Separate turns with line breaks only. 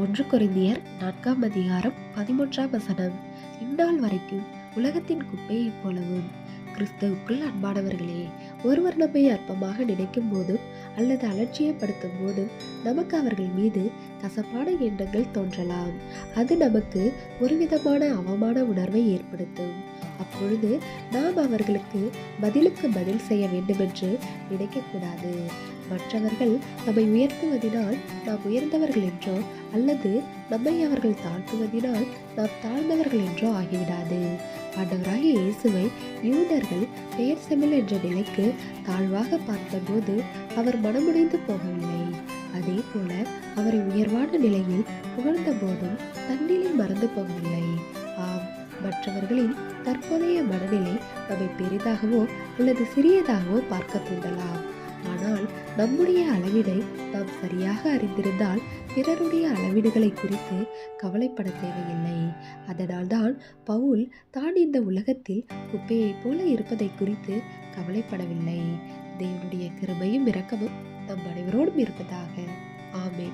ஒன்று கொரிந்தியர் நான்காம் அதிகாரம் பதிமூன்றாம் வசனம். இந்நாள் வரைக்கும் உலகத்தின் குப்பையைப் போலவும் கிறிஸ்துவுக்குள் அன்பானவர்களே ஒருவர் நம்மை அற்பமாக நினைக்கும் போதும் அல்லது அலட்சியப்படுத்தும் போதும் நமக்கு அவர்கள் மீது கசப்பான எண்ணங்கள் தோன்றலாம். அது நமக்கு ஒருவிதமான அவமான உணர்வை ஏற்படுத்தும். அப்பொழுது நாம் அவர்களுக்கு பதிலுக்கு பதில் செய்ய வேண்டுமென்று நினைக்கக்கூடாது. மற்றவர்கள் நம்மை உயர்த்துவதினால் நாம் உயர்ந்தவர்கள் என்றோ அல்லது நம்மை அவர்கள் தாழ்த்துவதினால் நாம் தாழ்ந்தவர்கள் என்றோ ஆகிவிடாது. ஆண்டவராகிய இயேசுவை யூதர்கள் பெயர் செமில் என்ற நிலைக்கு தாழ்வாக பார்த்தபோது அவர் மனமுடைந்து போகவில்லை. அதே போல அவரை உயர்வான நிலையில் புகழ்ந்த போதும் தன்னிலை மறந்து போகவில்லை. ஆம் மற்றவர்களின் தற்போதைய மனநிலை நம்மை பெரிதாகவோ அல்லது சிறியதாகவோ பார்க்க தூண்டலாம். ஆனால் நம்முடைய அளவீடை நாம் சரியாக அறிந்திருந்தால் பிறருடைய அளவீடுகளை குறித்து கவலைப்பட தேவையில்லை. அதனால்தான் பவுல் தான் இந்த உலகத்தில் குப்பையைப் போல இருப்பதை குறித்து கவலைப்படவில்லை. தேவனுடைய கிருபையும் இரக்கமும் நம் அனைவரோடும் இருப்பதாக. ஆமே